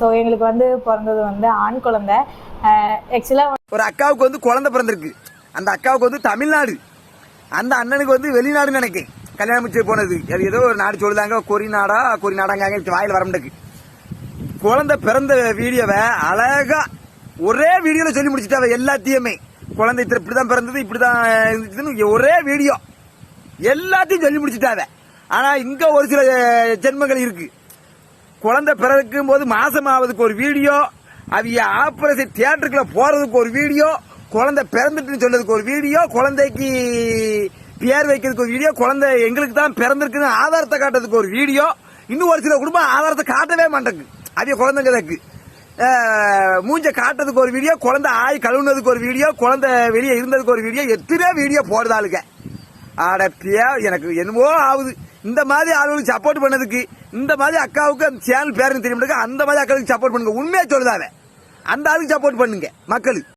So எங்களுக்கு வந்து பிறந்தது வந்து ஆண் குழந்தை. ஆக்சுவலாக ஒரு அக்காவுக்கு வந்து குழந்தை பிறந்திருக்கு. அந்த அக்காவுக்கு வந்து தமிழ்நாடு. அந்த அண்ணனுக்கு வந்து வெளிநாடுன்னு நினைக்கேன். கல்யாணம் முடிச்சு போனது. அது ஏதோ ஒரு நாடு சொல்லுதாங்க கொரி நாடா கொரி நாடாங்க வாயில் வர முடியாது குழந்தை பிறந்த வீடியோவை அழகா ஒரே வீடியோவில் சொல்லி முடிச்சுட்டாவ எல்லாத்தையுமே. குழந்தை இத்தனை இப்படிதான் பிறந்தது இப்படி தான் இருந்துச்சுன்னு ஒரே வீடியோ. எல்லாத்தையும் சொல்லி முடிச்சுட்டாவ ஆனால் இங்கே ஒரு சில ஜென்மங்கள் இருக்குது குழந்தை பிறக்கும் போது மாசம் ஆவதுக்கு ஒரு வீடியோ அவிய ஆப்ரேஷன் தியேட்டருக்குள்ள போறதுக்கு ஒரு வீடியோ குழந்தை பிறந்துட்டுன்னு சொல்றதுக்கு ஒரு வீடியோ குழந்தைக்கு பேர் வைக்கிறதுக்கு ஒரு வீடியோ குழந்தை எங்களுக்கு தான் பிறந்திருக்குன்னு ஆதாரத்தை காட்டுறதுக்கு ஒரு வீடியோ. இன்னும் ஒரு சில குடும்பம் ஆதாரத்தை காட்டவே மாட்டேங்குது. அவிய குழந்தைங்களுக்கு மூஞ்ச காட்டுறதுக்கு ஒரு வீடியோ குழந்தை ஆய் கழுவுனதுக்கு ஒரு வீடியோ குழந்தை வெளியே இருந்ததுக்கு ஒரு வீடியோ எத்தனையோ வீடியோ போடுதாளுங்க ஆட பியா எனக்கு என்னவோ ஆகுது. இந்த மாதிரி ஆளுகளுக்கு சப்போர்ட் பண்ணதுக்கு இந்த மாதிரி அக்காவுக்கு அந்த சேனல் பேரன் தெரியும்? அந்த மாதிரி அக்காவுக்கு சப்போர்ட் பண்ணுங்க. உண்மையா சொல்லுதாவே அந்த ஆளுக்கு சப்போர்ட் பண்ணுங்க மக்களுக்கு.